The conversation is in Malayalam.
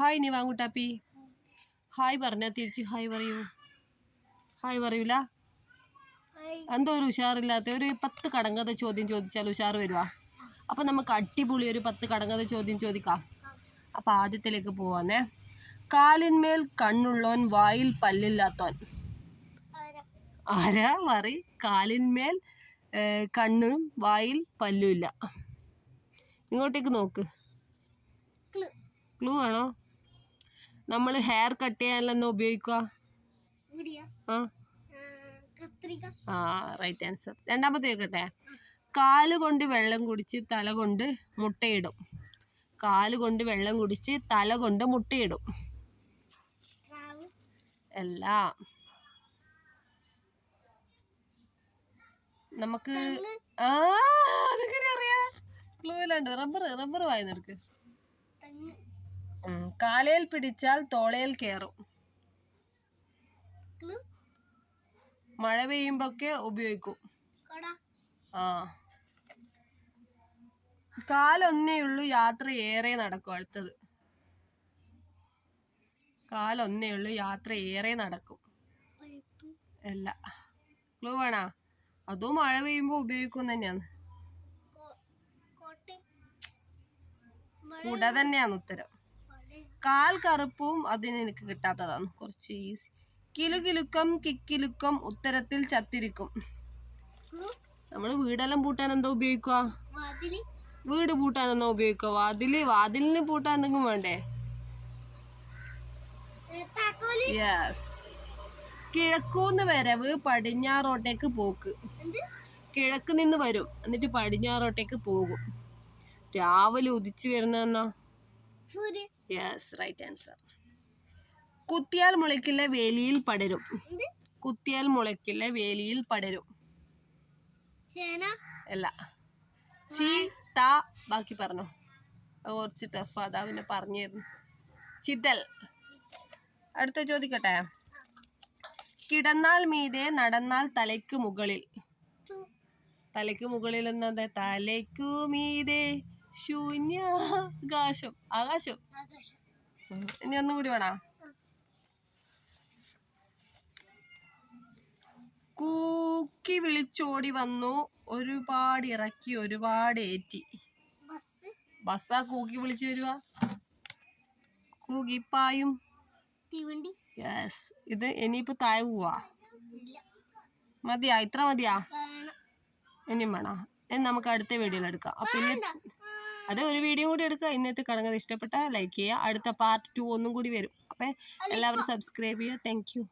ഹായ് നീ വാങ്ങൂട്ടാപ്പി. ഹായ് പറഞ്ഞാൽ തിരിച്ച് ഹായ് പറയൂ. ഹായ് പറയൂല? എന്തോ ഒരു ഉഷാറില്ലാത്ത ഒരു പത്ത് കടങ്കഥ ചോദ്യം ചോദിച്ചാൽ ഉഷാർ വരുവാ. അപ്പം നമുക്ക് അടിപൊളി ഒരു പത്ത് കടങ്കഥ ചോദ്യം ചോദിക്കാം. അപ്പം ആദ്യത്തിലേക്ക് പോവാന്നേ. കാലിന്മേൽ കണ്ണുള്ളോൻ വായിൽ പല്ലില്ലാത്തോൻ. ആരാ? മറി കാലിന്മേൽ കണ്ണും വായിൽ പല്ലുമില്ല ഇങ്ങോട്ടേക്ക് നോക്ക്. ക്ലൂ ആണോ? നമ്മൾ ഹെയർ കട്ട് ചെയ്യാനെല്ലാം ഉപയോഗിക്കുക ആ. ആ റൈറ്റ് ആൻസർ രണ്ടാമത്തെ കേൾക്കട്ടെ കാൽ കൊണ്ട് വെള്ളം കുടിച്ച് തല കൊണ്ട് മുട്ടയിടും. കാൽ കൊണ്ട് വെള്ളം കുടിച്ച് തല കൊണ്ട് മുട്ടയിടും. അല്ല നമുക്ക് ആ അതെങ്ങനെ അറിയാം? അറിയാ ഇല്ലാണ്ട് റബ്ബർ റബ്ബർ വായനെടുക്ക് കാലയിൽ പിടിച്ചാൽ തോളയിൽ കയറും മഴ പെയ്യുമ്പൊക്കെ ഉപയോഗിക്കും. ആ. കാലൊന്നേ ഉള്ളൂ യാത്ര ഏറെ നടക്കും അടുത്തത്. കാലൊന്നേ ഉള്ളൂ യാത്ര ഏറെ നടക്കും. അല്ല. ക്ലൂ വേണാ? അതും മഴ പെയ്യുമ്പോ ഉപയോഗിക്കും തന്നെയാണ് കുട തന്നെയാണ് ഉത്തരം. കാൽ കറുപ്പും അതിന് എനിക്ക് കിട്ടാത്തതാണ്. കുറച്ച് ഈസി കിലുകിലുക്കം കിക്കിലുക്കം ഉത്തരത്തിൽ ചത്തിരിക്കും. നമ്മൾ വീടെല്ലാം പൂട്ടാൻ എന്താ ഉപയോഗിക്കുക? വീട് പൂട്ടാൻ എന്നാ ഉപയോഗിക്കുക? വാതിൽ വാതിലിന് പൂട്ടാൻ എന്തെങ്കിലും വേണ്ടേ? യെസ് കിഴക്കൂന്ന് വരവ് പടിഞ്ഞാറോട്ടേക്ക് പോക്ക്. കിഴക്ക് നിന്ന് വരും. എന്നിട്ട് പടിഞ്ഞാറോട്ടേക്ക് പോകും. രാവിലെ ഉദിച്ചു വരുന്നതെന്നാ സൂര്യൻ യെസ് റൈറ്റ് ആൻസർ കുത്തിയാൽ മുളയ്ക്കില്ല വേലിയിൽ പടരും. കുത്തിയാൽ മുളയ്ക്കില്ല വേലിയിൽ പടരും. ചേന? അല്ല. ചീ ത ബാക്കി പറഞ്ഞു. കുറച്ച് ടഫ് അതാ പിന്നെ പറഞ്ഞിരുന്നു ചിതൽ. അടുത്ത ചോദിക്കട്ടെ? കിടന്നാൽ മീതെ നടന്നാൽ തലയ്ക്ക് മുകളിൽ. തലയ്ക്ക് മുകളിൽ എന്നത് തലയ്ക്കു മീതെ. ശൂന്യാകാശം. ആകാശം. ഇനി ഒന്നും കൂടി വേണോ? കൂക്കി വിളിച്ചോടി വന്നു. ഒരുപാട് ഇറക്കി ഒരുപാട് ഏറ്റി. ബസ് ബസ്സാ കൂക്കി വിളിച്ചു വരുവാ കൂകിപ്പായും. തീവണ്ടി. യെസ് ഇത് ഇനിയിപ്പോ താഴെ പോവാ. മതിയാ? ഇത്ര മതിയാ? ഇനിയും വേണോ? ഇനി നമുക്ക് അടുത്ത വീഡിയോയിൽ എടുക്കാം. അപ്പൊ ആ, അത് ഒരു വീഡിയോ കൂടി എടുക്കുക. ഇന്നത്തെ കടങ്ങത് ഇഷ്ടപ്പെട്ട ലൈക്ക് ചെയ്യുക. അടുത്ത പാർട്ട് ടു ഒന്നും കൂടി വരും. അപ്പോൾ എല്ലാവരും സബ്സ്ക്രൈബ് ചെയ്യുക. Thank you